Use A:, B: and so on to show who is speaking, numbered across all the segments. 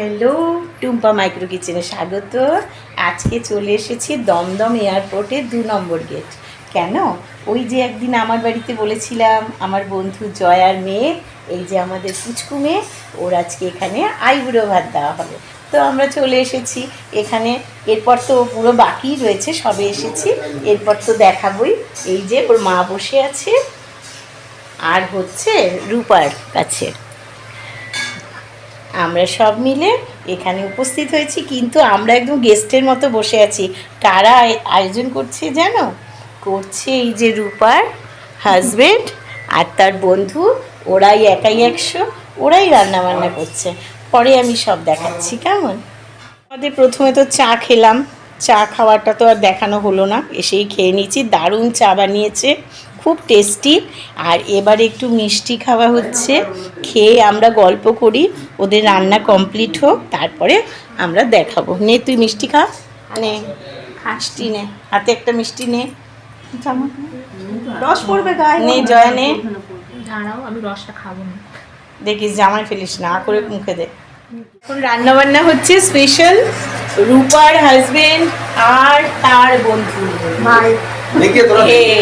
A: Hello, Tumpa micro কিচেনে স্বাগত। আজকে চলে এসেছি দমদম এয়ারপোর্টে দু নম্বর গেট। কেন? ওই যে একদিন আমার বাড়িতে বলেছিলাম, আমার বন্ধু জয়ার মেয়ে, এই যে আমাদের পুচকু মেয়ে, ওর আজকে এখানে আইবুড়ো ভাত দেওয়া হবে। তো আমরা চলে এসেছি এখানে, এরপর তো পুরো বাকি রয়েছে, সবে এসেছি। এরপর তো দেখাবই, এই যে ওর মা বসে আছে, আর হচ্ছে রূপার কাছে। আমরা সব মিলে এখানে উপস্থিত হয়েছি, কিন্তু আমরা একদম গেস্টের মতো বসে আছি। কারা আয়োজন করছে জানো? করছে এই যে রূপার হাজবেন্ড আর তার বন্ধু, ওরাই একাই একশো, ওরাই রান্না বান্না করছে। পরে আমি সব দেখাচ্ছি, কেমন? আমাদের প্রথমে তো চা খেলাম। চা খাওয়াটা তো আর দেখানো হলো না। এসেই খেয়ে নিয়েছি। দারুণ চা বানিয়েছে, খুব টেস্টি আর এবারে একটু মিষ্টি খাওয়া হচ্ছে। খেয়ে আমরা গল্প করি। ওদের রান্না কমপ্লিট হোক তারপরে আমরা দেখাবো। নে তুই মিষ্টি খা। নে মিষ্টি নে। হাতে একটা মিষ্টি নে।
B: রস পড়বে গায়ে।
A: নে জয়া নে।
B: দাঁড়াও আমি রসটা খাব না।
A: দেখিস জামাই ফেলিস না করে মুখে দে। এখন রান্না বান্না হচ্ছে স্পেশাল রূপার হাজবেন্ড আর তার বন্ধু। এ,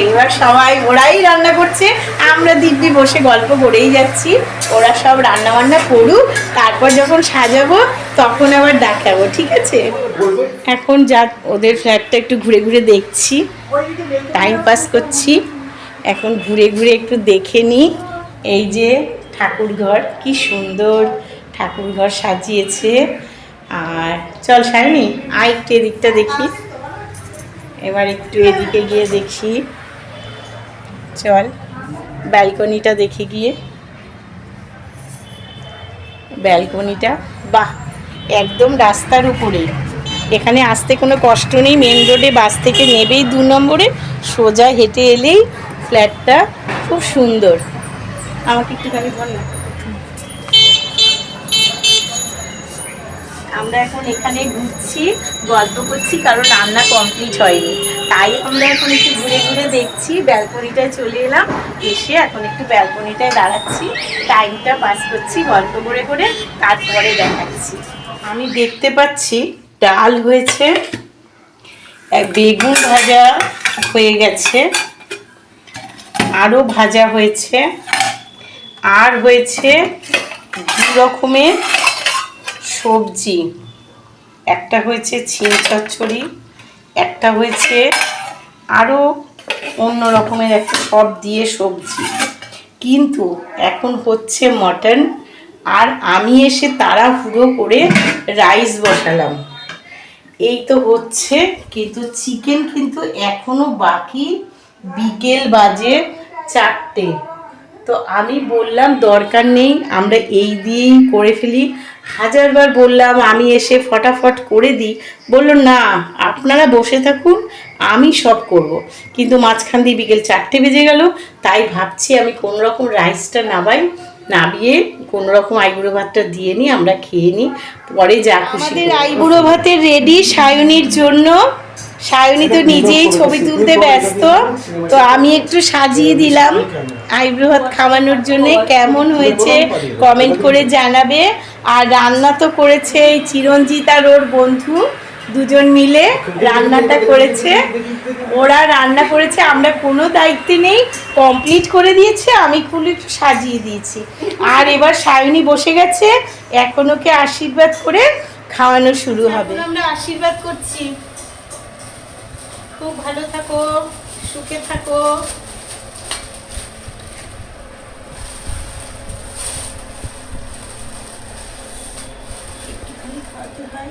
A: এবার সবাই ওরাই রান্না করছে। আমরা দিব্যি বসে গল্প করেই যাচ্ছি। ওরা সব রান্না বান্না করুক তারপর যখন সাজাবো তখন আবার দেখাবো ঠিক আছে? এখন যা ওদের ফ্ল্যাটটা একটু ঘুরে ঘুরে দেখছি। টাইম পাস করছি। এখন ঘুরে ঘুরে একটু দেখে নিই এই যে ঠাকুরঘর কি সুন্দর ঠাকুরঘর সাজিয়েছে। আর চল সায়নি আয় একটু এদিকটা দেখি। এবার একটু এদিকে গিয়ে দেখি। চল, ব্যালকনিটা দেখে গিয়ে। ব্যালকনিটা, বাহ, একদম রাস্তার উপরে। এখানে আসতে কোনো কষ্ট নেই, মেন রোডে বাস থেকে নেবেই দু নম্বরে। সোজা হেঁটে এলেই ফ্ল্যাটটা খুব সুন্দর। আমাকে একটুখানি বল না। আমরা এখন এখানে ঘুরছি, গল্প করছি, কারণ রান্না কমপ্লিট হয়নি। তাই আমরা এখন একটু ঘুরে ঘুরে দেখছি, ব্যালকনিটায় চলে এলাম, এসে এখন একটু ব্যালকনিটায় দাঁড়াচ্ছি টাইমটা পাস করছি, গল্প করে করে তারপরে দেখাচ্ছি। আমি দেখতে পাচ্ছি, ডাল হয়েছে, এক বেগুন ভাজা হয়ে গেছে, আরও ভাজা হয়েছে, আর হয়েছে দু রকমের সবজি। একটা হয়েছে ছিম চচ্চড়ি, একটা হয়েছে আরও অন্য রকমের একটা সব দিয়ে সবজি। কিন্তু এখন হচ্ছে মটন আর আমি এসে তাড়াহুড়ো করে রাইস বসালাম। এই তো হচ্ছে, কিন্তু চিকেন কিন্তু এখনও বাকি বিকেল বাজে চারটে। তো আমি বললাম, দরকার নেই, আমরা এই দিয়েই করে ফেলি। হাজারবার বললাম, আমি এসে ফটাফট করে দিই। বলল, না, আপনারা বসে থাকুন, আমি সব করব। কিন্তু মাঝখান দিয়ে বিকেল চারটে বেজে গেল, তাই ভাবছি আমি কোনোরকম রাইসটা নাবাই নাবিয়ে কোনো রকম আইবুড়ো ভাতটা দিয়ে নিই আমরা খেয়ে নিই পরে যা খুশি আমাদের আইবুড়ো ভাতের রেডি সায়নির জন্য। সায়নি তো নিজেই ছবি তুলতে ব্যস্ত। তো আমি একটু সাজিয়ে দিলাম। আইব্রো ভাত খাওয়ানোর জন্য কেমন হয়েছে কমেন্ট করে জানাবে। আর রান্না তো করেছে এই চিরঞ্জিত আর ওর বন্ধু। দুজন মিলে রান্নাটা করেছে। ওরা রান্না করেছে, আমরা কোনো দায়িত্বে নেই কমপ্লিট করে দিয়েছে, আমি খুব একটু সাজিয়ে দিয়েছি। আর এবার সায়নী বসে গেছে, এখন ওকে আশীর্বাদ করে খাওয়ানো শুরু হবে। আমরা আশীর্বাদ করছি। খুব ভালো থাকো, সুখে থাকো একটুখানি খাওয়াতে হয়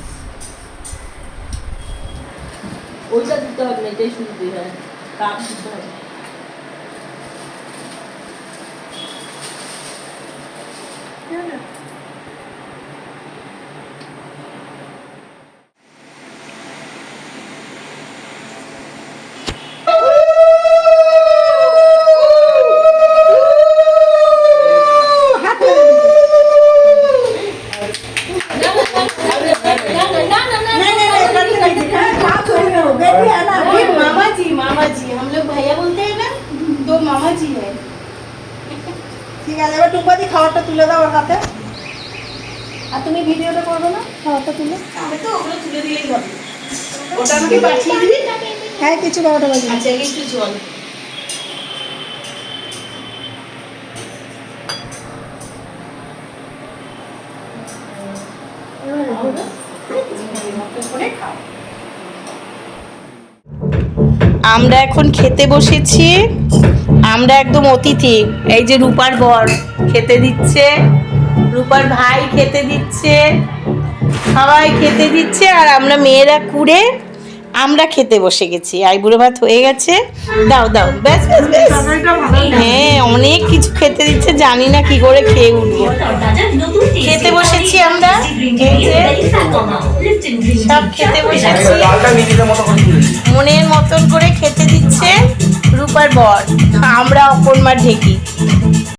B: ওইটা দিতে হবে না এটাই শুরু দিয়ে হয় কাপ দিতে হবে
C: খাবারটা তুলে দাও ওর হাতে। আর তুমি ভিডিওটা করবে না? খাবারটা তুলে।
A: আমি তো ওগুলো তুলে দিলেই হবে। ওটা আমাকে পাঠিয়ে দিবি?
C: হ্যাঁ কিছু বারোটা বাজে।
A: আচ্ছা একটু জল। আমরা এখন খেতে বসেছি। আমরা একদম অতিথি। এই যে রূপার বর খেতে দিচ্ছে, রূপার ভাই খেতে দিচ্ছে, সবাই খেতে দিচ্ছে, আর আমরা মেয়েরা কুড়ে আমরা খেতে বসে গেছি। আইবুড়ো ভাত হয়ে গেছে। দাও দাও, ব্যাস ব্যাস ব্যাস। হ্যাঁ অনেক কিছু খেতে দিচ্ছে, জানি না কি করে খেয়ে উঠবো। খেতে বসেছি আমরা। সব খেতে বসেছি। মনের মতন করে খেতে দিচ্ছে। রূপার বর। আমরা অকর্মার ঢেকি।